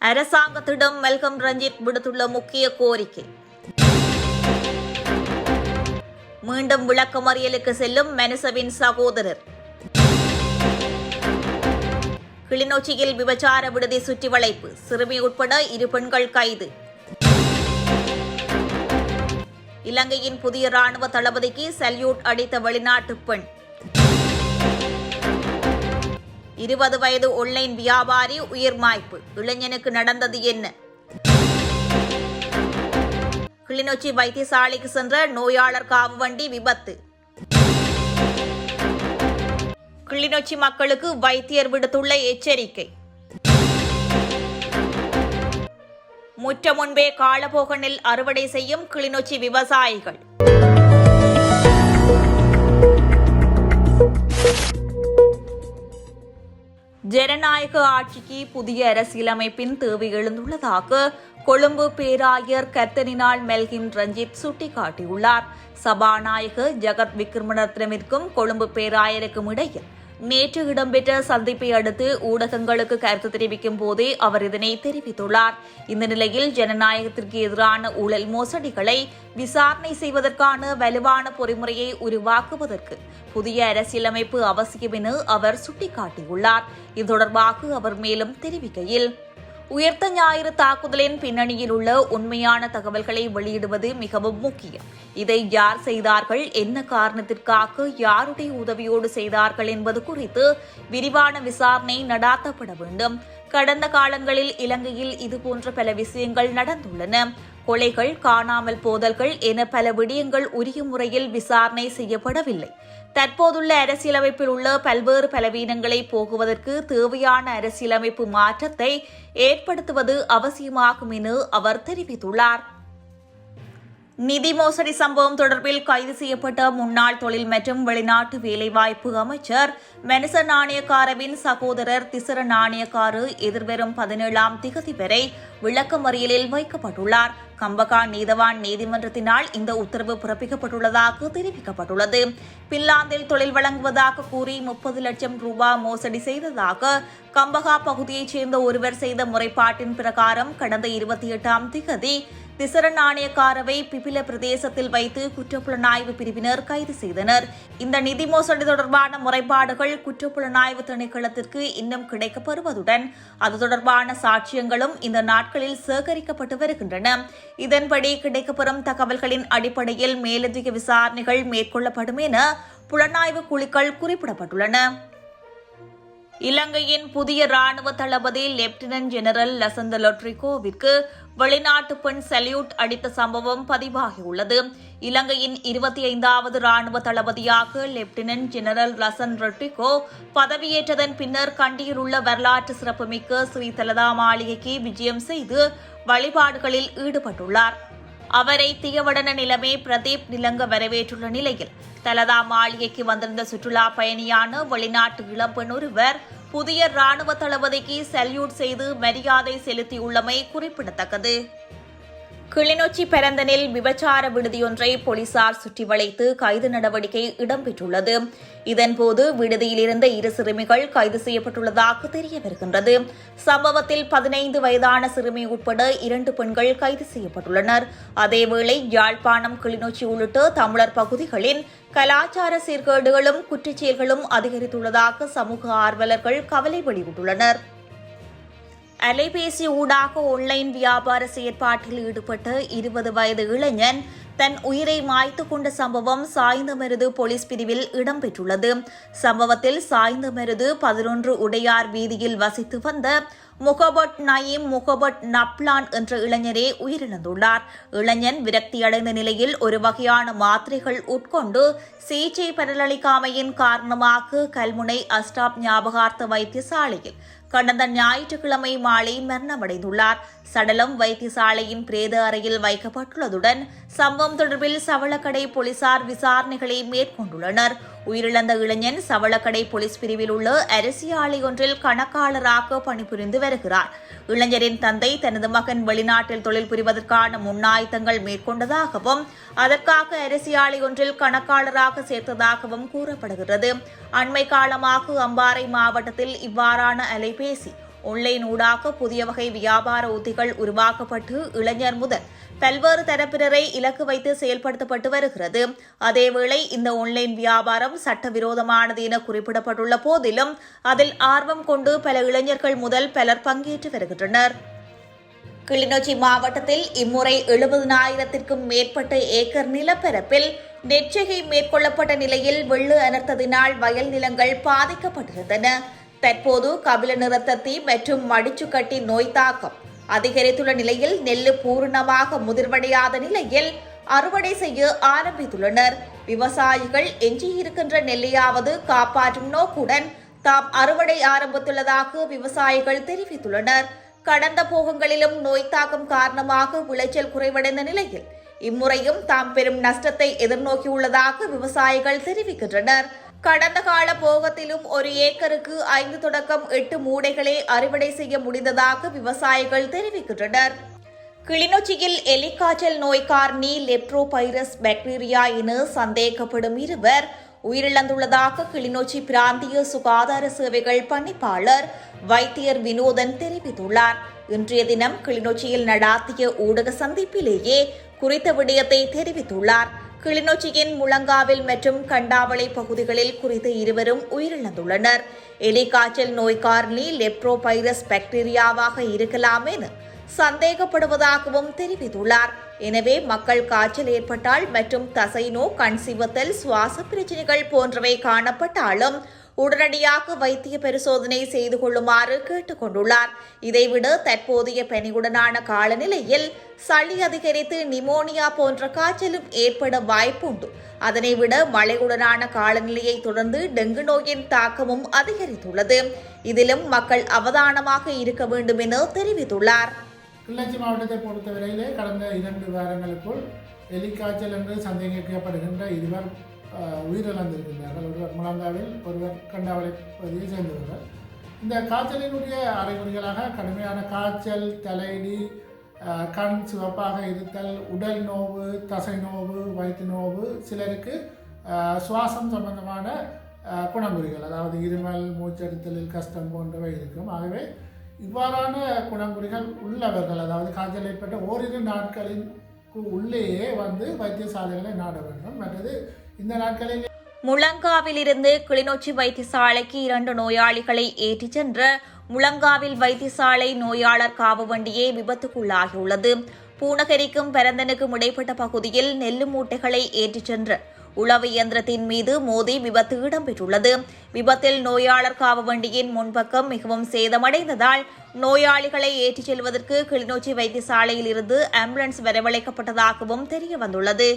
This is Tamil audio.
அரசாங்கத்திடம் மெல்கம் ரஞ்சித் விடுத்துள்ள முக்கிய கோரிக்கை. மீண்டும் விளக்கமறியலுக்கு செல்லும் மெனசவின் சகோதரர். கிளிநொச்சியில் விபச்சார விடுதி சுற்றி வளைப்பு சிறுமி உட்பட இரு பெண்கள் கைது. இலங்கையின் புதிய ராணுவ தளபதிக்கு சல்யூட் அடித்த வெளிநாட்டு பெண். இருபது வயது ஒன்லைன் வியாபாரி உயிர் மாய்ப்பு இளைஞனுக்கு நடந்தது என்ன? கிளிநொச்சி வைத்தியசாலைக்கு சென்ற நோயாளர் காவு வண்டி விபத்து. கிளிநொச்சி மக்களுக்கு வைத்தியர் விடுத்துள்ள எச்சரிக்கை. முற்ற முன்பே காலபோகனில் அறுவடை செய்யும் கிளிநொச்சி விவசாயிகள். ஜனநாயக ஆட்சிக்கு புதிய அரசியலமைப்பின் தேவை எழுந்துள்ளதாக கொழும்பு பேராயர் கர்த்தனினால் மெல்கின் ரஞ்சித் சுட்டிக்காட்டியுள்ளார். சபாநாயகர் ஜகத் விக்ரமரத்னவிற்கும் கொழும்பு பேராயருக்கும் இடையில் நேற்று இடம்பெற்ற சந்திப்பை அடுத்து ஊடகங்களுக்கு கருத்து தெரிவிக்கும் போதே அவர் இதனை தெரிவித்துள்ளார். இந்த நிலையில் ஜனநாயகத்திற்கு எதிரான ஊழல் மோசடிகளை விசாரணை செய்வதற்கான வலுவான பொறிமுறையை உருவாக்குவதற்கு புதிய அரசியலமைப்பு அவசியம் என அவர் சுட்டிக்காட்டியுள்ளார். இது தொடர்பாக அவர் மேலும் தெரிவிக்கையில் உயர்த்த ஞாயிறு தாக்குதலின் பின்னணியில் உள்ள உண்மையான தகவல்களை வெளியிடுவது மிகவும் முக்கியம். இதை யார் செய்தார்கள்? என்ன காரணத்திற்காக? யாருடைய உதவியோடு செய்தார்கள் என்பது குறித்து விரிவான விசாரணை நடாத்தப்பட வேண்டும். கடந்த காலங்களில் இலங்கையில் இதுபோன்ற பல விஷயங்கள் நடந்துள்ளன. கொலைகள் காணாமல் போதல்கள் என பல விடயங்கள் உரிய முறையில் விசாரணை செய்யப்படவில்லை. தற்போதுள்ள அரசியலமைப்பில் உள்ள பல்வேறு பலவீனங்களை போகுவதற்கு தேவையான அரசியலமைப்பு மாற்றத்தை ஏற்படுத்துவது அவசியமாகும் என அவர் தெரிவித்துள்ளார். நிதி மோசடி சம்பவம் தொடர்பில் கைது செய்யப்பட்ட முன்னாள் தொழில் மற்றும் வெளிநாட்டு வேலைவாய்ப்பு அமைச்சர் மெனச நாணயக்காரவின் சகோதரர் திசர நாணயக்காரு எதிர்வரும் பதினேழாம் திகதி வரை விளக்கமறியலில் வைக்கப்பட்டுள்ளார். கம்பகா நீதவான் நீதிமன்றத்தினால் இந்த உத்தரவு பிறப்பிக்கப்பட்டுள்ளதாக தெரிவிக்கப்பட்டுள்ளது. பின்லாந்தில் தொழில் வழங்குவதாக கூறி முப்பது லட்சம் ரூபாய் மோசடி செய்ததாக கம்பகா பகுதியைச் சேர்ந்த ஒருவர் செய்த முறைப்பாட்டின் பிரகாரம் கடந்த இருபத்தி எட்டாம் திகதி திசர நாணயக்காரவை பிபில பிரதேசத்தில் வைத்து குற்றப்புலனாய்வு பிரிவினர் கைது செய்தனர். இந்த நிதி மோசடி தொடர்பான முறைப்பாடுகள் குற்றப்புலனாய்வு திணைக்களத்திற்கு இன்னும் கிடைக்கப்பெறுவதுடன் அது தொடர்பான சாட்சியங்களும் இந்த நாட்களில் சேகரிக்கப்பட்டு வருகின்றன. இதன்படி கிடைக்கப்பெறும் தகவல்களின் அடிப்படையில் மேலதிக விசாரணைகள் மேற்கொள்ளப்படும் என புலனாய்வு குழுக்கள் குறிப்பிடப்பட்டுள்ளன. இலங்கையின் புதிய ராணுவ தளபதி லெப்டினன்ட் ஜெனரல் லசந்த லொட்ரிகோவிற்கு வெளிநாட்டு பெண் சல்யூட் அடித்த சம்பவம் பதிவாகியுள்ளது. இலங்கையின் இருபத்தி ஐந்தாவது ராணுவ தளபதியாக லெப்டினன்ட் ஜெனரல் ரசன் ரெட்டிகோ பதவியேற்றதன் பின்னர் கண்டியில் உள்ள வரலாற்று சிறப்புமிக்க ஸ்ரீ தலதா மாளிகைக்கு விஜயம் செய்து வழிபாடுகளில் ஈடுபட்டுள்ளார். அவரை தியவடன நிலைமை பிரதீப் நிலங்க வரவேற்றுள்ள நிலையில் தலதா மாளிகைக்கு வந்திருந்த சுற்றுலா பயணியான வெளிநாட்டு இளம்பெண் ஒருவர் புதிய ராணுவ தளபதிக்கு சல்யூட் செய்து மரியாதை செலுத்தியுள்ளமை குறிப்பிடத்தக்கது. கிளிநொச்சி பெரந்தனில் விபச்சார விடுதியொன்றை போலீசார் சுற்றி வளைத்து கைது நடவடிக்கை இடம்பெற்றுள்ளது. இதன்போது விடுதியில் இருந்த இரு சிறுமிகள் கைது செய்யப்பட்டுள்ளதாக தெரிய வருகின்றது சம்பவத்தில் பதினைந்து வயதான சிறுமி உட்பட இரண்டு பெண்கள் கைது செய்யப்பட்டுள்ளனர். அதேவேளை யாழ்ப்பாணம் கிளிநொச்சி உள்ளிட்ட தமிழர் பகுதிகளின் கலாச்சார சீர்கேடுகளும் குற்றச்செயல்களும் அதிகரித்துள்ளதாக சமூக ஆர்வலர்கள் கவலை வெளியிட்டுள்ளனா் அலைபேசி ஊடாக ஆன்லைன் வியாபார செயற்பாட்டில் ஈடுபட்ட இருபது வயது இளைஞன் தன் உயிரை மாய்த்து கொண்ட சம்பவம் சாய்ந்தமருது போலீஸ் பிரிவில் இடம்பெற்றுள்ளது. சம்பவத்தில் சாய்ந்தமருது பதினொன்று உடையார் வீதியில் வசித்து வந்த முகபட் நயீம் முகபட் நப்லான் என்ற இளைஞரே உயிரிழந்துள்ளார். இளைஞன் விரக்தியடைந்த நிலையில் ஒரு வகையான மாத்திரைகள் உட்கொண்டு சிகிச்சை பலனளிக்காமையின் காரணமாக கல்முனை அஸ்டாப் ஞாபகார்த்த வைத்தியசாலையில் கடந்த ஞாயிற்றுக்கிழமை மாலை மரணமடைந்துள்ளார். சடலம் வைத்தியசாலையின் பிரேத அறையில் வைக்கப்பட்டுள்ளதுடன் சம்பவம் தொடர்பில் சவளக்கடை போலீசார் விசாரணைகளை மேற்கொண்டுள்ளனர். உயிரிழந்த இளைஞன் சவளக்கடை போலீஸ் பிரிவில் உள்ள அரிசி ஆலை ஒன்றில் கணக்காளராக பணிபுரிந்து வருகிறார். இளைஞரின் தந்தை தனது மகன் வெளிநாட்டில் தொழில் புரிவதற்கான முன்னாயத்தங்கள் மேற்கொண்டதாகவும் அதற்காக அரிசி ஆலை ஒன்றில் கணக்காளராக சேர்த்ததாகவும் கூறப்படுகிறது. அண்மை காலமாக அம்பாறை மாவட்டத்தில் இவ்வாறான அலைபேசி ஒன்லைன் ஊடாக புதிய வகை வியாபார உத்திகள் உருவாக்கப்பட்டு இளைஞர் முதல் பல்வேறு தரப்பினரை இலக்கு வைத்து செயல்படுத்தப்பட்டு வருகிறது. அதேவேளை இந்த ஒன்லைன் வியாபாரம் சட்டவிரோதமானது என குறிப்பிடப்பட்டுள்ள போதிலும் அதில் ஆர்வம் கொண்டு பல இளைஞர்கள் முதல் பலர் பங்கேற்று வருகின்றனர். கிளிநொச்சி மாவட்டத்தில் இம்முறை எழுபதினாயிரத்திற்கும் மேற்பட்ட ஏக்கர் நிலப்பரப்பில் நெற்றிகை மேற்கொள்ளப்பட்ட நிலையில் வெள்ளு அனர்த்தத்தினால் வயல் நிலங்கள் பாதிக்கப்பட்டிருந்தன. தற்போது கபில நிறத்தத்தி மற்றும் மடிச்சுக்கட்டி நோய் தாக்கம் அதிகரித்துள்ள நிலையில் நெல்லு பூரணமாக முதிர்வடையாத நிலையில் அறுவடை செய்ய ஆரம்பித்துள்ளனர். விவசாயிகள் எஞ்சியிருக்கின்ற நெல்லையாவது காப்பாற்றும் நோக்குடன் தாம் அறுவடை ஆரம்பித்துள்ளதாக விவசாயிகள் தெரிவித்துள்ளனர். கடந்த போகங்களிலும் நோய் தாக்கம் காரணமாக விளைச்சல் குறைவடைந்த நிலையில் இம்முறையும் தாம் பெரும் நஷ்டத்தை எதிர்நோக்கியுள்ளதாக விவசாயிகள் தெரிவிக்கின்றனர். கடந்த கால போகத்திலும் ஒரு ஏக்கருக்கு ஐந்து தொடக்கம் எட்டு மூடைகளே அறுவடை செய்ய முடிந்ததாக விவசாயிகள் தெரிவிக்கின்றனர். கிளிநொச்சியில் எலிக்காய்ச்சல் நோய்கார்னி லெப்ரோபைரஸ் பாக்டீரியா என சந்தேகப்படும் இருவர் உயிரிழந்துள்ளதாக கிளிநொச்சி பிராந்திய சுகாதார சேவைகள் பணிப்பாளர் வைத்தியர் வினோதன் தெரிவித்துள்ளார். இன்றைய தினம் கிளிநொச்சியில் நடாத்திய ஊடக சந்திப்பிலேயே குறித்த விடயத்தை தெரிவித்துள்ளார். கிளிநொச்சியின் முழங்காவில் மற்றும் கண்டாவளை பகுதிகளில் குறித்த இருவரும் உயிரிழந்துள்ளனர். எலிக்காய்ச்சல் நோய் காரணி லெப்ரோபைரஸ் பாக்டீரியாவாக இருக்கலாம் என சந்தேகப்படுவதாகவும் தெரிவித்துள்ளார். எனவே மக்கள் காய்ச்சல் ஏற்பட்டால் மற்றும் தசைநோ கண் சிவத்தல் சுவாச பிரச்சனைகள் போன்றவை காணப்பட்டாலும் உடனடியாக வைத்திய பரிசோதனை செய்து கொள்ளுமாறு கேட்டுக் கொண்டுள்ளார் இதைவிட தற்போதைய பனியுடனான காலநிலையில் சளி அதிகரித்து நிமோனியா போன்ற காய்ச்சலும் ஏற்பட வாய்ப்புண்டு. அதனை விட மழையுடனான காலநிலையை தொடர்ந்து டெங்கு நோயின் தாக்கமும் அதிகரித்துள்ளது. இதிலும் மக்கள் அவதானமாக இருக்க வேண்டும் என தெரிவித்துள்ளார். கிளிநொச்சி மாவட்டத்தை பொறுத்தவரையிலே கடந்த இரண்டு வாரங்களுக்குள் எலிக்காய்ச்சல் என்று சந்தேகிக்கப்படுகின்ற இருவர் உயிரிழந்திருக்கின்றார்கள் ஒருவர் முழங்காவில் ஒருவர் கண்டாவளை பகுதியை சேர்ந்தவர்கள். இந்த காய்ச்சலினுடைய அறிகுறிகளாக கடுமையான காய்ச்சல் தலையடி கண் சிவப்பாக இருத்தல் உடல் நோவு தசை நோவு வயிற்று நோவு சிலருக்கு சுவாசம் சம்பந்தமான குணங்குறிகள் அதாவது இருமல் மூச்செடுத்தலில் கஷ்டம் போன்றவை இருக்கும். ஆகவே இவ்வாறான குணங்குறிகள் உள்ளவர்கள் அதாவது காய்ச்சல் ஏற்பட்ட ஓரிரு நாட்களின் உள்ளேயே வந்து வைத்தியசாலைகளை நாட வேண்டும். மற்றது இந்த நாட்களில் முழங்காவிலிருந்து கிளிநொச்சி வைத்தியசாலைக்கு இரண்டு நோயாளிகளை ஏற்றிச் சென்ற முழங்காவில் வைத்தியசாலை நோயாளர் காவு வண்டியே விபத்துக்குள்ளாகியுள்ளது. பூனகரிக்கும் பரந்தனுக்கும் இடைப்பட்ட பகுதியில் நெல்லு மூட்டைகளை ஏற்றிச் சென்ற உளவு இயந்திரத்தின் மீது மோதி விபத்து இடம்பெற்றுள்ளது. விபத்தில் நோயாளர் காவு வண்டியின் முன்பக்கம் மிகவும் சேதமடைந்ததால் நோயாளிகளை ஏற்றிச் செல்வதற்கு கிளிநொச்சி வைத்தியசாலையில் இருந்து ஆம்புலன்ஸ் வரவழைக்கப்பட்டதாகவும் தெரியவந்துள்ளது.